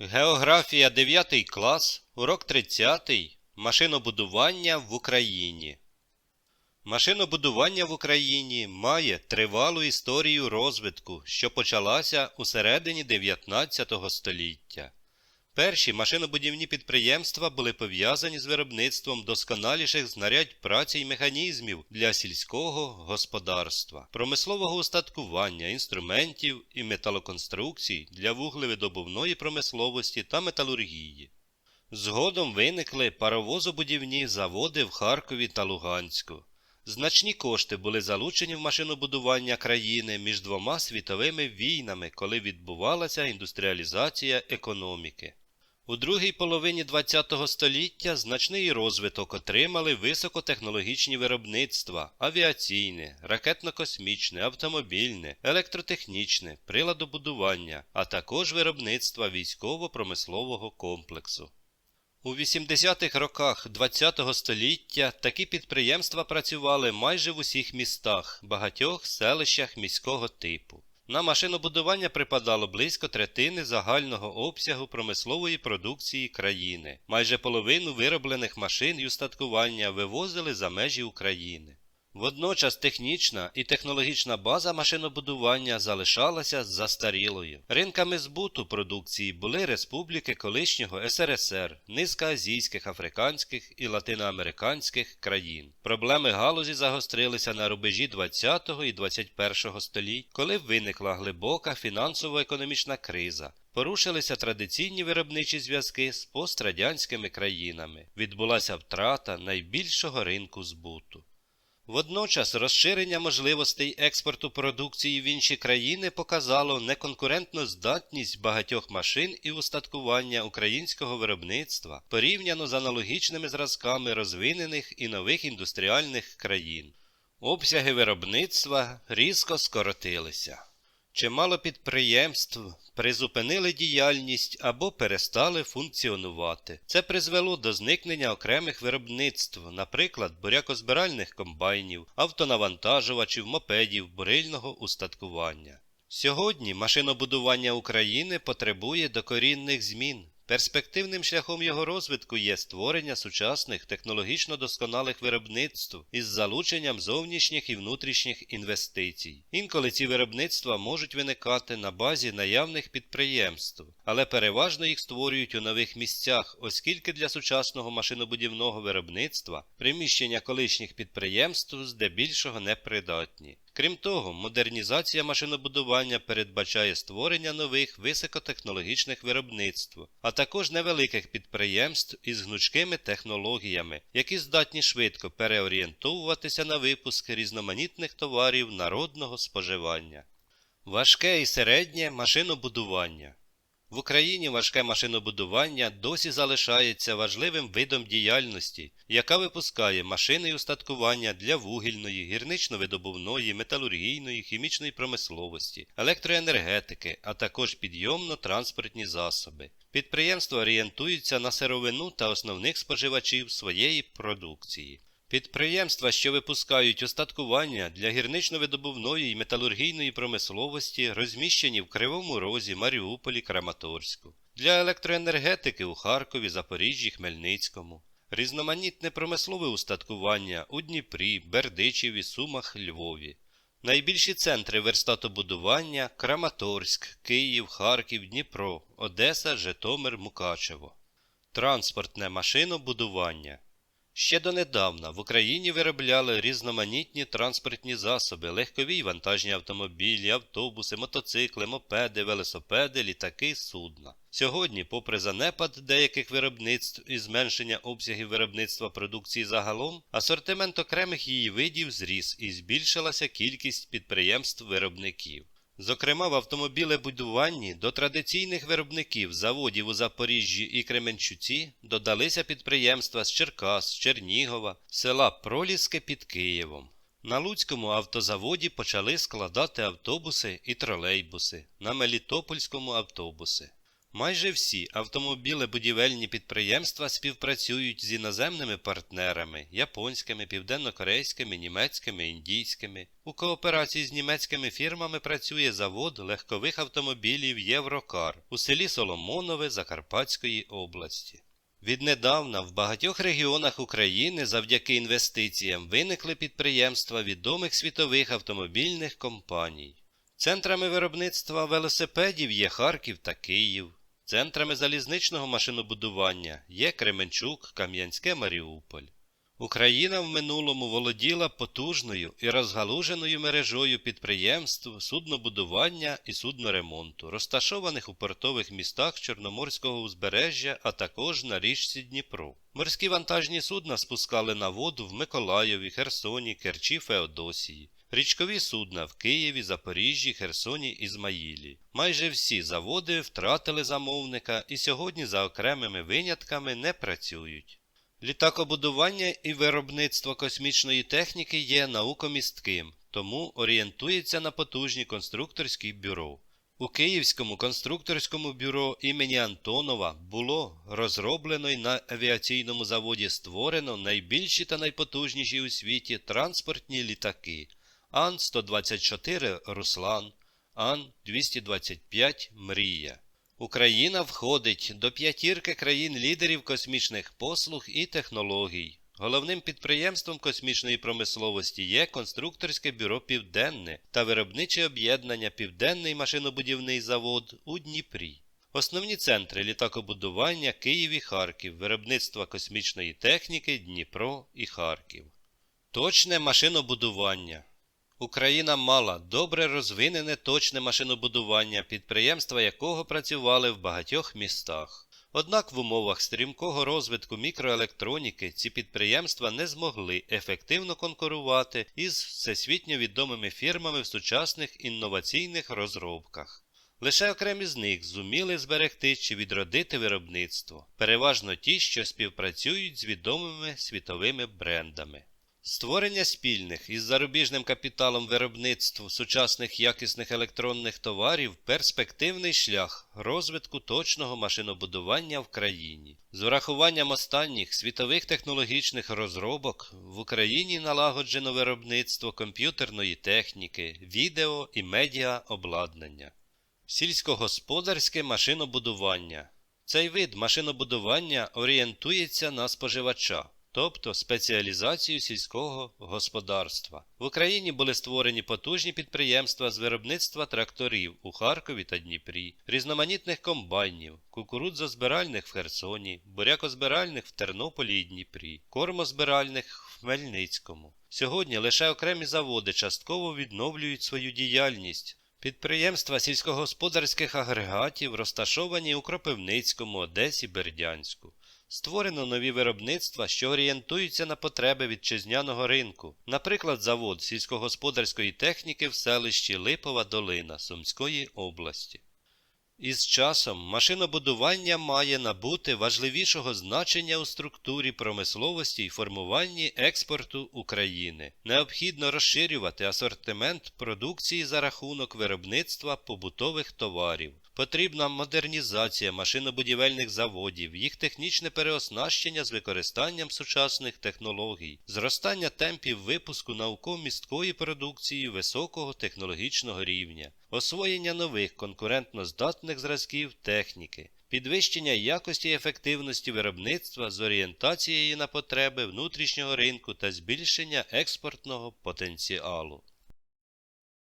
Географія 9 клас, урок 30. Машинобудування в Україні. Машинобудування в Україні має тривалу історію розвитку, що почалася у середині 19 століття. Перші машинобудівні підприємства були пов'язані з виробництвом досконаліших знарядь праці й механізмів для сільського господарства, промислового устаткування, інструментів і металоконструкцій для вуглевидобувної промисловості та металургії. Згодом виникли паровозобудівні заводи в Харкові та Луганську. Значні кошти були залучені в машинобудування країни між двома світовими війнами, коли відбувалася індустріалізація економіки. У другій половині ХХ століття значний розвиток отримали високотехнологічні виробництва, авіаційне, ракетно-космічне, автомобільне, електротехнічне, приладобудування, а також виробництва військово-промислового комплексу. У 80-х роках ХХ століття такі підприємства працювали майже в усіх містах, багатьох селищах міського типу. На машинобудування припадало близько третини загального обсягу промислової продукції країни. Майже половину вироблених машин і устаткування вивозили за межі України. Водночас технічна і технологічна база машинобудування залишалася застарілою. Ринками збуту продукції були республіки колишнього СРСР, низка азійських, африканських і латиноамериканських країн. Проблеми галузі загострилися на рубежі 20 і 21-го століть, коли виникла глибока фінансово-економічна криза. Порушилися традиційні виробничі зв'язки з пострадянськими країнами. Відбулася втрата найбільшого ринку збуту. Водночас розширення можливостей експорту продукції в інші країни показало неконкурентну здатність багатьох машин і устаткування українського виробництва порівняно з аналогічними зразками розвинених і нових індустріальних країн. Обсяги виробництва різко скоротилися. Чимало підприємств призупинили діяльність або перестали функціонувати. Це призвело до зникнення окремих виробництв, наприклад, бурякозбиральних комбайнів, автонавантажувачів, мопедів, бурильного устаткування. Сьогодні машинобудування України потребує докорінних змін. Перспективним шляхом його розвитку є створення сучасних технологічно досконалих виробництв із залученням зовнішніх і внутрішніх інвестицій. Інколи ці виробництва можуть виникати на базі наявних підприємств, але переважно їх створюють у нових місцях, оскільки для сучасного машинобудівного виробництва приміщення колишніх підприємств здебільшого непридатні. Крім того, модернізація машинобудування передбачає створення нових високотехнологічних виробництв, а також невеликих підприємств із гнучкими технологіями, які здатні швидко переорієнтовуватися на випуск різноманітних товарів народного споживання. Важке і середнє машинобудування в Україні важке машинобудування досі залишається важливим видом діяльності, яка випускає машини і устаткування для вугільної, гірнично-видобувної, металургійної, хімічної промисловості, електроенергетики, а також підйомно-транспортні засоби. Підприємства орієнтуються на сировину та основних споживачів своєї продукції. Підприємства, що випускають устаткування для гірнично-видобувної і металургійної промисловості, розміщені в Кривому Розі, Маріуполі, Краматорську, для електроенергетики у Харкові, Запоріжжі, Хмельницькому, різноманітне промислове устаткування у Дніпрі, Бердичеві, Сумах, Львові. Найбільші центри верстатобудування Краматорськ, Київ, Харків, Дніпро, Одеса, Житомир, Мукачево. Транспортне машинобудування Ще донедавна в Україні виробляли різноманітні транспортні засоби, легкові й вантажні автомобілі, автобуси, мотоцикли, мопеди, велосипеди, літаки, судна. Сьогодні, попри занепад деяких виробництв і зменшення обсягів виробництва продукції загалом, асортимент окремих її видів зріс і збільшилася кількість підприємств-виробників. Зокрема, в автомобілебудуванні до традиційних виробників заводів у Запоріжжі і Кременчуці додалися підприємства з Черкас, Чернігова, села Проліски під Києвом. На Луцькому автозаводі почали складати автобуси і тролейбуси, на Мелітопольському автобуси. Майже всі автомобілебудівельні підприємства співпрацюють з іноземними партнерами японськими, південнокорейськими, німецькими, індійськими. У кооперації з німецькими фірмами працює завод легкових автомобілів Єврокар у селі Соломонове Закарпатської області. Віднедавна в багатьох регіонах України завдяки інвестиціям виникли підприємства відомих світових автомобільних компаній. Центрами виробництва велосипедів є Харків та Київ. Центрами залізничного машинобудування є Кременчук, Кам'янське, Маріуполь. Україна в минулому володіла потужною і розгалуженою мережою підприємств суднобудування і судноремонту, розташованих у портових містах Чорноморського узбережжя, а також на річці Дніпро. Морські вантажні судна спускали на воду в Миколаєві, Херсоні, Керчі, Феодосії. Річкові судна в Києві, Запоріжжі, Херсоні, Ізмаїлі. Майже всі заводи втратили замовника і сьогодні за окремими винятками не працюють. Літакобудування і виробництво космічної техніки є наукомістким, тому орієнтується на потужні конструкторські бюро. У Київському конструкторському бюро імені Антонова було розроблено і на авіаційному заводі створено найбільші та найпотужніші у світі транспортні літаки Ан-124 Руслан, Ан-225 Мрія. Україна входить до п'ятірки країн-лідерів космічних послуг і технологій. Головним підприємством космічної промисловості є конструкторське бюро Південне та виробниче об'єднання Південний машинобудівний завод у Дніпрі. Основні центри літакобудування Київ і Харків, виробництва космічної техніки Дніпро і Харків. Точне машинобудування. Україна мала добре розвинене точне машинобудування, підприємства якого працювали в багатьох містах. Однак в умовах стрімкого розвитку мікроелектроніки ці підприємства не змогли ефективно конкурувати із всесвітньо відомими фірмами в сучасних інноваційних розробках. Лише окремі з них зуміли зберегти чи відродити виробництво, переважно ті, що співпрацюють з відомими світовими брендами. Створення спільних із зарубіжним капіталом виробництв сучасних якісних електронних товарів перспективний шлях розвитку точного машинобудування в країні. З урахуванням останніх світових технологічних розробок в Україні налагоджено виробництво комп'ютерної техніки, відео і медіа обладнання. Сільськогосподарське машинобудування. Цей вид машинобудування орієнтується на споживача тобто спеціалізацію сільського господарства. В Україні були створені потужні підприємства з виробництва тракторів у Харкові та Дніпрі, різноманітних комбайнів, кукурудзозбиральних в Херсоні, бурякозбиральних в Тернополі і Дніпрі, кормозбиральних в Хмельницькому. Сьогодні лише окремі заводи частково відновлюють свою діяльність. Підприємства сільськогосподарських агрегатів розташовані у Кропивницькому, Одесі, Бердянську. Створено нові виробництва, що орієнтуються на потреби вітчизняного ринку, наприклад, завод сільськогосподарської техніки в селищі Липова Долина Сумської області. Із часом машинобудування має набути важливішого значення у структурі промисловості і формуванні експорту України. Необхідно розширювати асортимент продукції за рахунок виробництва побутових товарів. Потрібна модернізація машинобудівельних заводів, їх технічне переоснащення з використанням сучасних технологій, зростання темпів випуску науково-місткої продукції високого технологічного рівня, освоєння нових конкурентно здатних зразків техніки, підвищення якості і ефективності виробництва з орієнтацією на потреби внутрішнього ринку та збільшення експортного потенціалу.